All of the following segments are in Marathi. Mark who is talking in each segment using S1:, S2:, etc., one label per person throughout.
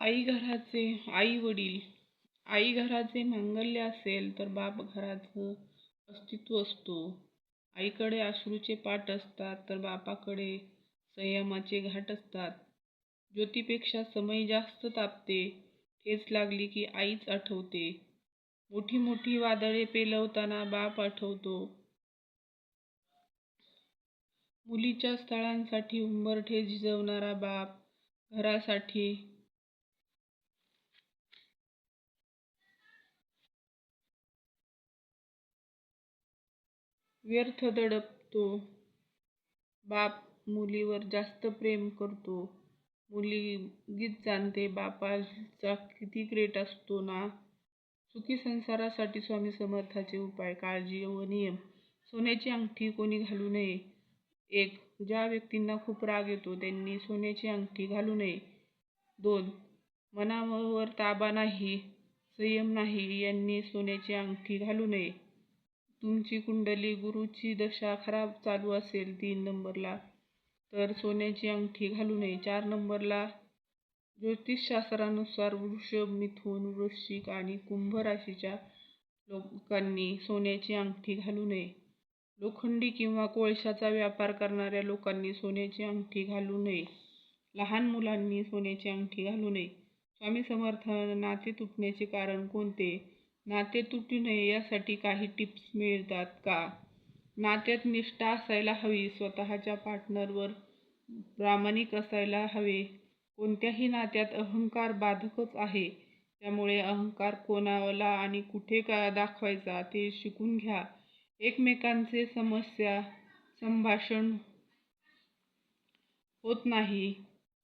S1: आई घराचे आई वडील आई घराचे मांगल्य असेल तर बाप घराचं अस्तित्व असतो. आईकडे अश्रूचे पाठ असतात तर बापाकडे संयमाचे घाट असतात. ज्योतीपेक्षा समय जास्त तापते ठेच लागली की आईच आठवते. मोठी मोठी वादळे पेलवताना बाप आठवतो. मुलीच्या स्थळांसाठी उंबरठे झिजवणारा बाप घरासाठी व्यर्थ दडपतो. बाप मुलीवर जास्त प्रेम करतो. मुली गीत जाणते बापाचा किती ग्रेट असतो ना? सुखी संसारासाठी स्वामी समर्थाचे उपाय काळजी व नियम. सोन्याची अंगठी कोणी घालू नये. एक ज्या व्यक्तींना खूप राग येतो त्यांनी सोन्याची अंगठी घालू नये. दोन मनावर ताबा नाही संयम नाही यांनी सोन्याची अंगठी घालू नये. तुमची कुंडली गुरुची दशा खराब चालू असेल तीन नंबरला तर सोन्याची अंगठी घालू नये. चार नंबरला ज्योतिषशास्त्रानुसार वृषभ मिथुन वृश्चिक आणि कुंभ राशीच्या लोकांनी सोन्याची अंगठी घालू नये. लोखंडी किंवा कोळशाचा व्यापार करणाऱ्या लोकांनी सोन्याची अंगठी घालू नये. लहान मुलांनी सोन्याची अंगठी घालू नये. स्वामी समर्थ नाते तुटण्याचे कारण कोणते? नाते तुटू नये यासाठी काही टिप्स मिळतात का? नात्यात निष्ठा असायला हवी स्वतःच्या पार्टनरवर प्रामाणिक असायला हवे. कोणत्याही नात्यात अहंकार बाधकच आहे. त्यामुळे अहंकार कोणाला आणि कुठे का दाखवायचा ते शिकून घ्या. एकमेकांचे समस्या संभाषण होत नाही.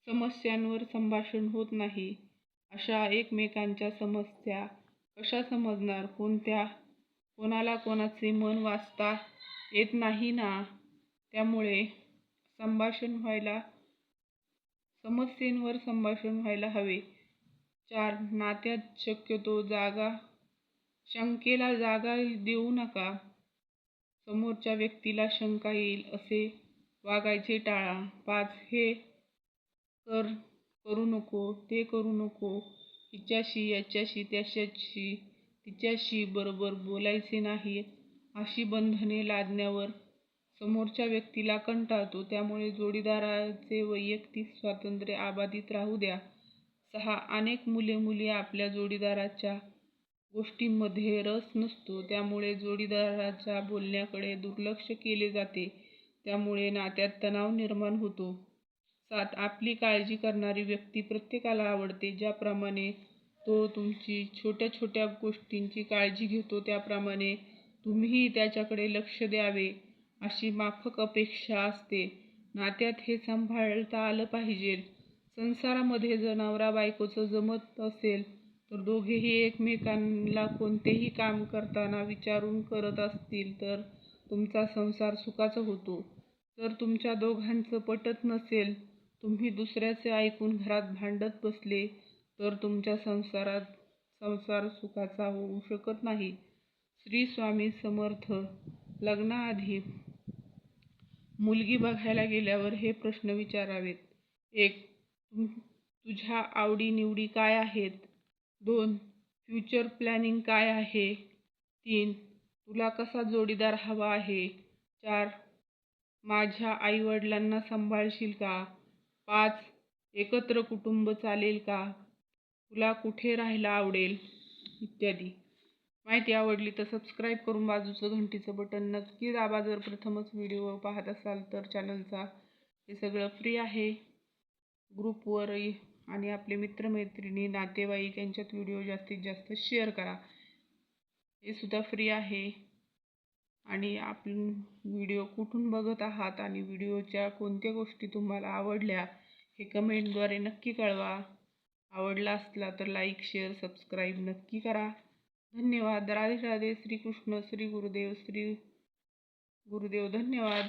S1: समस्यांवर संभाषण होत नाही. अशा एकमेकांच्या समस्या कशा समजणार? कोणत्या? कोणाला कोणाचे मन वाचता येत नाही ना? त्यामुळे संभाषण व्हायला समस्येंवर संभाषण व्हायला हवे. चार नात्यात शक्यतो जागा शंकेला जागा देऊ नका. समोरच्या व्यक्तीला शंका येईल असे वागायचे टाळा. पाच हे कर करू नको ते करू नको. हिच्याशी याच्याशी त्याच्याशी तिच्याशी बरोबर बोलायचे नाही. अशी बंधने लादण्यावर समोरच्या व्यक्तीला कंटाळतो. त्यामुळे जोडीदाराचे वैयक्तिक स्वातंत्र्य आबाधित राहू द्या. सहा अनेक मुले मुली आपल्या जोडीदाराच्या गोष्टींमध्ये रस नसतो. त्यामुळे जोडीदाराच्या बोलण्याकडे दुर्लक्ष केले जाते. त्यामुळे नात्यात तणाव निर्माण होतो. सात आपली काळजी करणारी व्यक्ती प्रत्येकाला आवडते. ज्याप्रमाणे तो तुमची छोट्या छोट्या गोष्टींची काळजी घेतो त्याप्रमाणे तुम्हीही त्याच्याकडे लक्ष द्यावे अशी माफक अपेक्षा असते. नात्यात हे सांभाळता आलं पाहिजे. संसारामध्ये जर नवरा बायकोचं जमत असेल तर दोघेही एकमेकांना कोणतेही काम करताना विचारून करत असतील तर तुमचा संसार सुखाचा होतो. जर तुमच्या दोघांचं पटत नसेल तुम्ही दुसऱ्याचे ऐकून घरात भांडत बसले तर तुमच्या संसारात संसार सुखाचा होऊ शकत नाही. श्री स्वामी समर्थ. लग्नाआधी मुलगी बघायला गेल्यावर हे प्रश्न विचारावेत. एक तुझ्या आवडीनिवडी काय आहेत? दोन फ्युचर प्लॅनिंग काय आहे? तीन तुला कसा जोडीदार हवा आहे? चार माझ्या आईवडिलांना सांभाळशील का? पाच. एकत्र कुटुंब चालेल का? तुला कुठे राहायला आवडेल? इत्यादी. माहिती आवडली तर सबस्क्राईब करून बाजूचं घंटीचं बटन नक्की दाबा. जर प्रथमच व्हिडिओ पाहत असाल तर चॅनलचा हे सगळं फ्री आहे. ग्रुपवर आणि आपले मित्रमैत्रिणी नातेवाईक यांच्यात व्हिडिओ जास्तीत जास्त शेअर करा. हे सुद्धा फ्री आहे. आणि आपण व्हिडिओ कुठून बघत आहात? आणि व्हिडिओच्या कोणत्या गोष्टी तुम्हाला आवडल्या? हे कमेंटद्वारे नक्की कळवा. आवडला असला तर लाईक शेअर सबस्क्राईब नक्की करा. धन्यवाद. राधे राधे. श्रीकृष्ण श्री गुरुदेव श्री गुरुदेव. धन्यवाद.